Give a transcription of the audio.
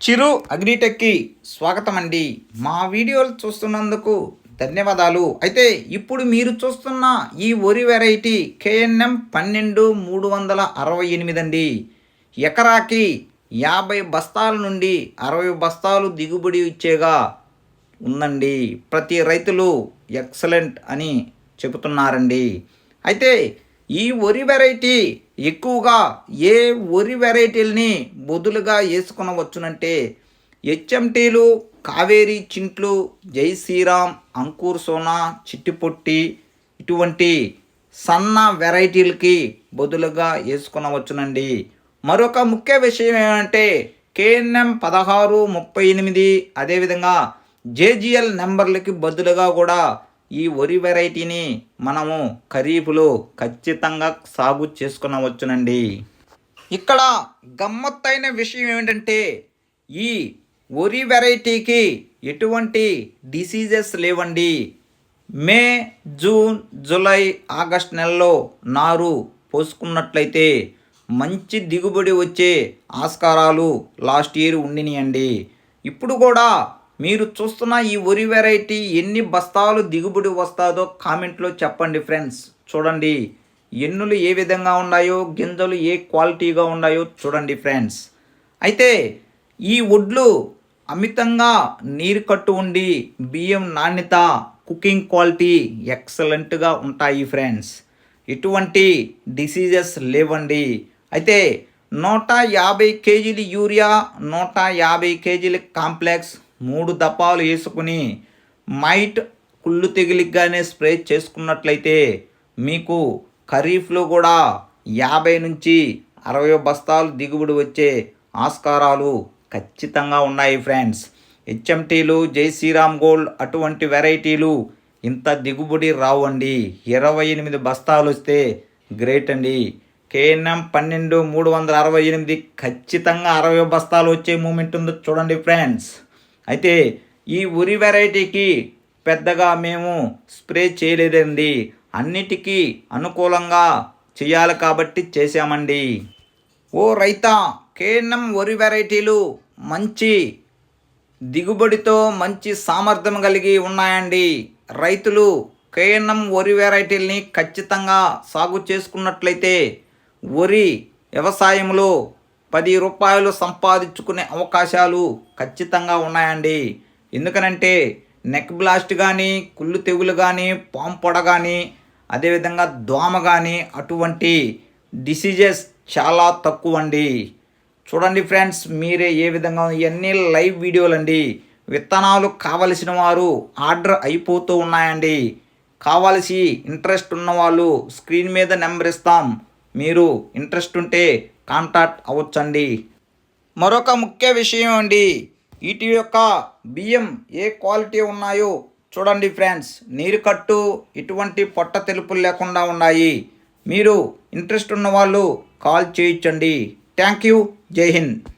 చిరు అగ్రిటెక్కి స్వాగతం అండి మా వీడియోలు చూస్తున్నందుకు ధన్యవాదాలు. అయితే ఇప్పుడు మీరు చూస్తున్న ఈ వరి వెరైటీ కేఎన్ఎం పన్నెండు మూడు వందల అరవై ఎనిమిది అండి. ఎకరాకి యాభై బస్తాల నుండి అరవై బస్తాలు దిగుబడి ఇచ్చేగా ఉందండి. ప్రతి రైతులు ఎక్సలెంట్ అని చెబుతున్నారండి. అయితే ఈ వరి వెరైటీ ఎక్కువగా ఏ వరి వెరైటీలని బొదులుగా వేసుకునవచ్చునంటే హెచ్ఎంటీలు కావేరీ చింట్లు జై శ్రీరామ్ అంకూర్ సోనా చిట్టిపొట్టి ఇటువంటి సన్న వెరైటీలకి బదులుగా వేసుకునవచ్చునండి మరొక ముఖ్య విషయం ఏమంటే కేఎన్ఎం పదహారు ముప్పై ఎనిమిది అదేవిధంగా జేజిఎల్ నెంబర్లకి బదులుగా కూడా ఈ వరి వెరైటీని మనము ఖరీఫ్లో ఖచ్చితంగా సాగు చేసుకునవచ్చునండి. ఇక్కడ గమ్మత్తైన విషయం ఏమిటంటే ఈ వరి వెరైటీకి ఎటువంటి డిసీజెస్ లేవండి. మే జూన్ జూలై ఆగస్ట్ నెలలో నారు పోసుకున్నట్లయితే మంచి దిగుబడి వచ్చే ఆస్కారాలు లాస్ట్ ఇయర్ ఉండినాయండి. ఇప్పుడు కూడా మీరు చూస్తున్న ఈ వరి వెరైటీ ఎన్ని బస్తాలు దిగుబడి వస్తుందో కామెంట్లో చెప్పండి ఫ్రెండ్స్ చూడండి ఎన్నులు ఏ విధంగా ఉన్నాయో గింజలు ఏ క్వాలిటీగా ఉన్నాయో చూడండి ఫ్రెండ్స్ అయితే ఈ వడ్లు అమితంగా నీరు కట్టు ఉండి బియ్యం నాణ్యత కుకింగ్ క్వాలిటీ ఎక్సలెంట్గా ఉంటాయి ఫ్రెండ్స్ ఎటువంటి డిసీజెస్ లేవండి. అయితే నూట యాభై కేజీలు యూరియా నూట యాభై కేజీల కాంప్లెక్స్ మూడు దప్పాలు వేసుకుని మైట్ కుళ్ళు తెగిలిగ్గానే స్ప్రే చేసుకున్నట్లయితే మీకు ఖరీఫ్లో కూడా యాభై నుంచి అరవై బస్తాలు దిగుబడి వచ్చే ఆస్కారాలు ఖచ్చితంగా ఉన్నాయి ఫ్రెండ్స్. హెచ్ఎంటీలు జై శ్రీరామ్ గోల్డ్ అటువంటి వెరైటీలు ఇంత దిగుబడి రావండి. ఇరవై ఎనిమిది బస్తాలు వస్తే గ్రేట్ అండి. కేఎన్ఎం పన్నెండు మూడు వందల అరవై ఎనిమిది ఖచ్చితంగా అరవై బస్తాలు వచ్చే మూమెంట్ ఉందో చూడండి ఫ్రెండ్స్. అయితే ఈ ఉరి వెరైటీకి పెద్దగా మేము స్ప్రే చేయలేదండి. అన్నిటికీ అనుకూలంగా చేయాలి కాబట్టి చేశామండి. ఓ రైతా కేఎన్ఎం వరి వెరైటీలు మంచి దిగుబడితో మంచి సామర్థ్యం కలిగి ఉన్నాయండి. రైతులు కేఎన్ఎం వరి వెరైటీల్ని ఖచ్చితంగా సాగు చేసుకున్నట్లయితే వరి వ్యవసాయంలో పది రూపాయలు సంపాదించుకునే అవకాశాలు ఖచ్చితంగా ఉన్నాయండి. ఎందుకనంటే నెక్ బ్లాస్ట్ కానీ కుళ్ళు తెగులు కానీ పాంపొడ కానీ అదేవిధంగా దోమ కానీ అటువంటి డిసీజెస్ చాలా తక్కువ అండి చూడండి ఫ్రెండ్స్ మీరే ఏ విధంగా ఇవన్నీ లైవ్ వీడియోలు అండి విత్తనాలు కావలసిన వారు ఆర్డర్ అయిపోతూ ఉన్నాయండి. కావలసి ఇంట్రెస్ట్ ఉన్నవాళ్ళు స్క్రీన్ మీద నెంబర్ ఇస్తాం. మీరు ఇంట్రెస్ట్ ఉంటే కాంటాక్ట్ అవ్వచ్చండి. మరొక ముఖ్య విషయం అండి. వీటి యొక్క బియ్యం ఏ క్వాలిటీ ఉన్నాయో చూడండి ఫ్రెండ్స్. నీరు కట్టు ఇటువంటి పొట్ట తెలుపులు లేకుండా ఉన్నాయి. మీరు ఇంట్రెస్ట్ ఉన్న వాళ్ళు కాల్ చేయించండి థ్యాంక్ యూ. జై హింద్.